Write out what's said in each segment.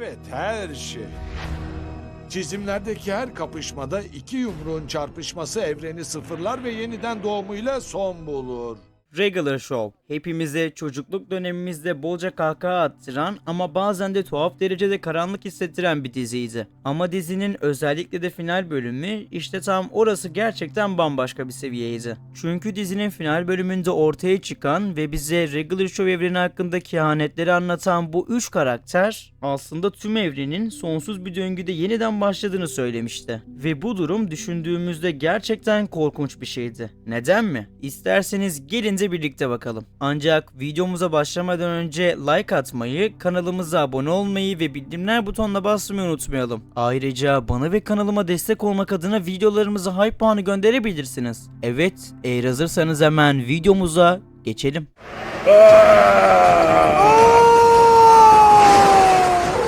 Evet, her şey. Çizimlerdeki her kapışmada iki yumruğun çarpışması evreni sıfırlar ve yeniden doğumuyla son bulur. Regular Show. Hepimize çocukluk dönemimizde bolca kahkaha attıran ama bazen de tuhaf derecede karanlık hissettiren bir diziydi. Ama dizinin özellikle de final bölümü işte tam orası gerçekten bambaşka bir seviyeydi. Çünkü dizinin final bölümünde ortaya çıkan ve bize Regular Show evreni hakkında kehanetleri anlatan bu üç karakter aslında tüm evrenin sonsuz bir döngüde yeniden başladığını söylemişti. Ve bu durum düşündüğümüzde gerçekten korkunç bir şeydi. Neden mi? İsterseniz gelin de birlikte bakalım. Ancak videomuza başlamadan önce like atmayı, kanalımıza abone olmayı ve bildirimler butonuna basmayı unutmayalım. Ayrıca bana ve kanalıma destek olmak adına videolarımıza hype puanı gönderebilirsiniz. Evet, eğer hazırsanız hemen videomuza geçelim.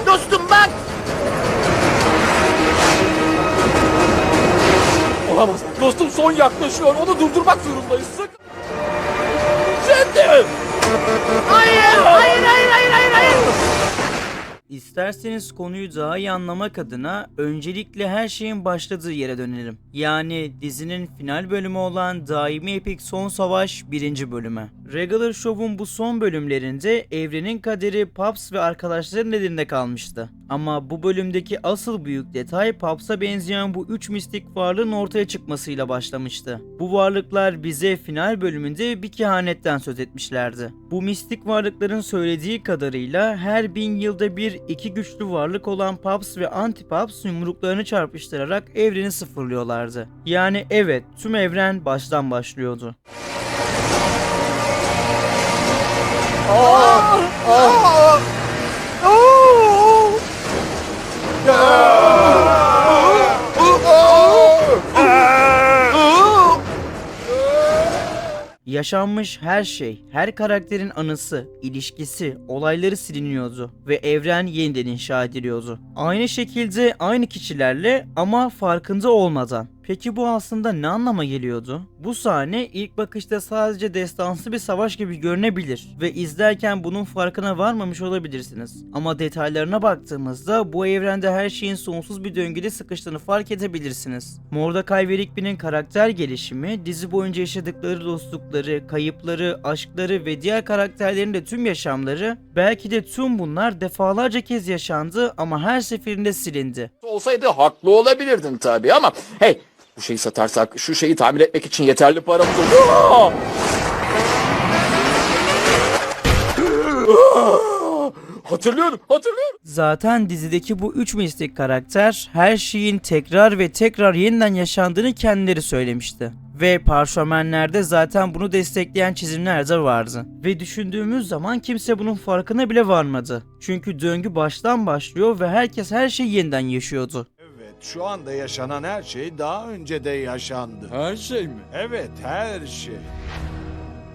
Dostum bak! Olamaz. Dostum son yaklaşıyor. Onu durdurmak zorundayız. Sakın. Hayır, hayır, hayır, hayır, hayır, hayır! İsterseniz konuyu daha iyi anlamak adına öncelikle her şeyin başladığı yere dönelim. Yani dizinin final bölümü olan Daimi Epik Son Savaş 1. bölüme. Regular Show'un bu son bölümlerinde evrenin kaderi Paps ve arkadaşların elinde kalmıştı. Ama bu bölümdeki asıl büyük detay Paps'a benzeyen bu üç mistik varlığın ortaya çıkmasıyla başlamıştı. Bu varlıklar bize final bölümünde bir kehanetten söz etmişlerdi. Bu mistik varlıkların söylediği kadarıyla her bin yılda bir iki güçlü varlık olan Paps ve Antipaps yumruklarını çarpıştırarak evreni sıfırlıyorlardı. Yani evet tüm evren baştan başlıyordu. Yaşanmış her şey, her karakterin anısı, ilişkisi, olayları siliniyordu ve evren yeniden inşa ediliyordu. Aynı şekilde aynı kişilerle ama farkında olmadan. Peki bu aslında ne anlama geliyordu? Bu sahne ilk bakışta sadece destansı bir savaş gibi görünebilir ve izlerken bunun farkına varmamış olabilirsiniz. Ama detaylarına baktığımızda bu evrende her şeyin sonsuz bir döngüde sıkıştığını fark edebilirsiniz. Mordecai ve Rigby'nin karakter gelişimi, dizi boyunca yaşadıkları dostlukları, kayıpları, aşkları ve diğer karakterlerin de tüm yaşamları belki de tüm bunlar defalarca kez yaşandı ama her seferinde silindi. Olsaydı haklı olabilirdin tabii ama hey bu şeyi satarsak şu şeyi tamir etmek için yeterli paramız olur. Aa! Hatırlıyorum, hatırlıyorum. Zaten dizideki bu üç mistik karakter her şeyin tekrar ve tekrar yeniden yaşandığını kendileri söylemişti. Ve parşömenlerde zaten bunu destekleyen çizimler de vardı. Ve düşündüğümüz zaman kimse bunun farkına bile varmadı. Çünkü döngü baştan başlıyor ve herkes her şeyi yeniden yaşıyordu. Şu anda yaşanan her şey daha önce de yaşandı. Her şey mi? Evet, her şey.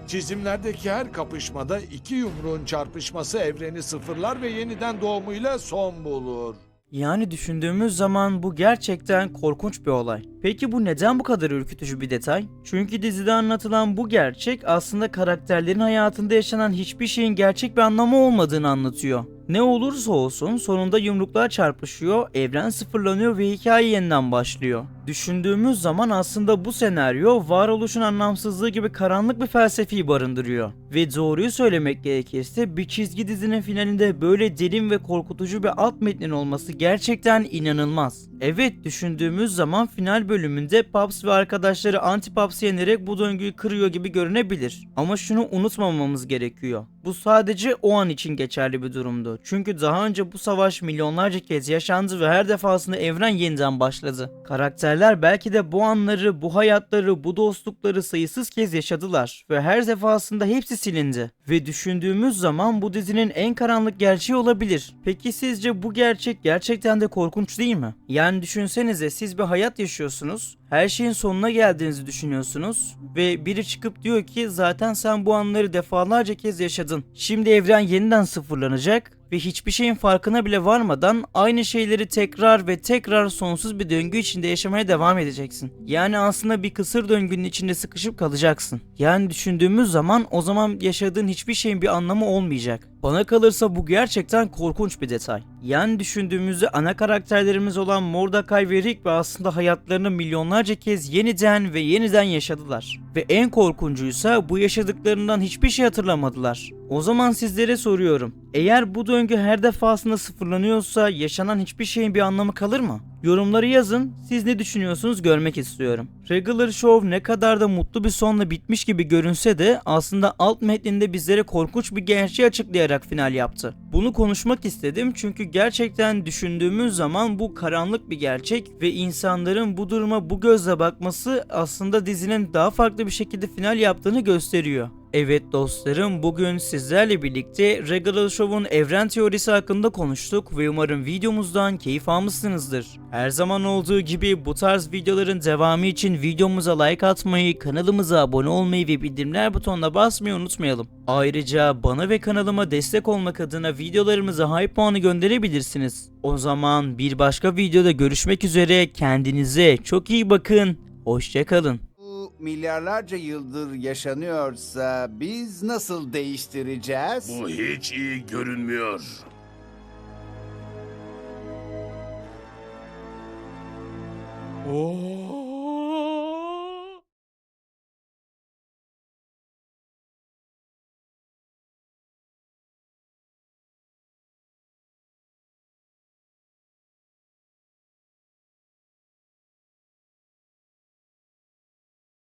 Çizimlerdeki her kapışmada iki yumruğun çarpışması evreni sıfırlar ve yeniden doğumuyla son bulur. Yani düşündüğümüz zaman bu gerçekten korkunç bir olay. Peki bu neden bu kadar ürkütücü bir detay? Çünkü dizide anlatılan bu gerçek aslında karakterlerin hayatında yaşanan hiçbir şeyin gerçek bir anlamı olmadığını anlatıyor. Ne olursa olsun sonunda yumruklar çarpışıyor, evren sıfırlanıyor ve hikaye yeniden başlıyor. Düşündüğümüz zaman aslında bu senaryo varoluşun anlamsızlığı gibi karanlık bir felsefeyi barındırıyor. Ve doğruyu söylemek gerekirse bir çizgi dizinin finalinde böyle derin ve korkutucu bir alt metnin olması gerçekten inanılmaz. Evet düşündüğümüz zaman final bölümünde Paps ve arkadaşları Antipaps'ı yenerek bu döngüyü kırıyor gibi görünebilir. Ama şunu unutmamamız gerekiyor. Bu sadece o an için geçerli bir durumdu. Çünkü daha önce bu savaş milyonlarca kez yaşandı ve her defasında evren yeniden başladı. Karakterler belki de bu anları, bu hayatları, bu dostlukları sayısız kez yaşadılar ve her defasında hepsi silindi. Ve düşündüğümüz zaman bu dizinin en karanlık gerçeği olabilir. Peki sizce bu gerçek gerçekten de korkunç değil mi? Yani düşünsenize siz bir hayat yaşıyorsunuz. Her şeyin sonuna geldiğinizi düşünüyorsunuz ve biri çıkıp diyor ki zaten sen bu anları defalarca kez yaşadın. Şimdi evren yeniden sıfırlanacak ve hiçbir şeyin farkına bile varmadan aynı şeyleri tekrar ve tekrar sonsuz bir döngü içinde yaşamaya devam edeceksin. Yani aslında bir kısır döngünün içinde sıkışıp kalacaksın. Yani düşündüğümüz zaman o zaman yaşadığın hiçbir şeyin bir anlamı olmayacak. Bana kalırsa bu gerçekten korkunç bir detay. Yani düşündüğümüzde ana karakterlerimiz olan Mordecai ve ve aslında hayatlarını milyonlarca kez yeniden ve yeniden yaşadılar. Ve en korkuncuysa bu yaşadıklarından hiçbir şey hatırlamadılar. O zaman sizlere soruyorum. Eğer bu döngü her defasında sıfırlanıyorsa yaşanan hiçbir şeyin bir anlamı kalır mı? Yorumları yazın. Siz ne düşünüyorsunuz görmek istiyorum. Regular Show ne kadar da mutlu bir sonla bitmiş gibi görünse de aslında alt metninde bizlere korkunç bir gerçeği açıklayarak final yaptı. Bunu konuşmak istedim çünkü gerçekten düşündüğümüz zaman bu karanlık bir gerçek ve insanların bu duruma bu gözle bakması aslında dizinin daha farklı bir şekilde final yaptığını gösteriyor. Evet dostlarım bugün sizlerle birlikte Regular Show'un evren teorisi hakkında konuştuk ve umarım videomuzdan keyif almışsınızdır. Her zaman olduğu gibi bu tarz videoların devamı için videomuza like atmayı, kanalımıza abone olmayı ve bildirimler butonuna basmayı unutmayalım. Ayrıca bana ve kanalıma destek olmak adına videolarımıza hype puanı gönderebilirsiniz. O zaman bir başka videoda görüşmek üzere kendinize çok iyi bakın. Hoşçakalın. Milyarlarca yıldır yaşanıyorsa biz nasıl değiştireceğiz? Bu hiç iyi görünmüyor. Oo.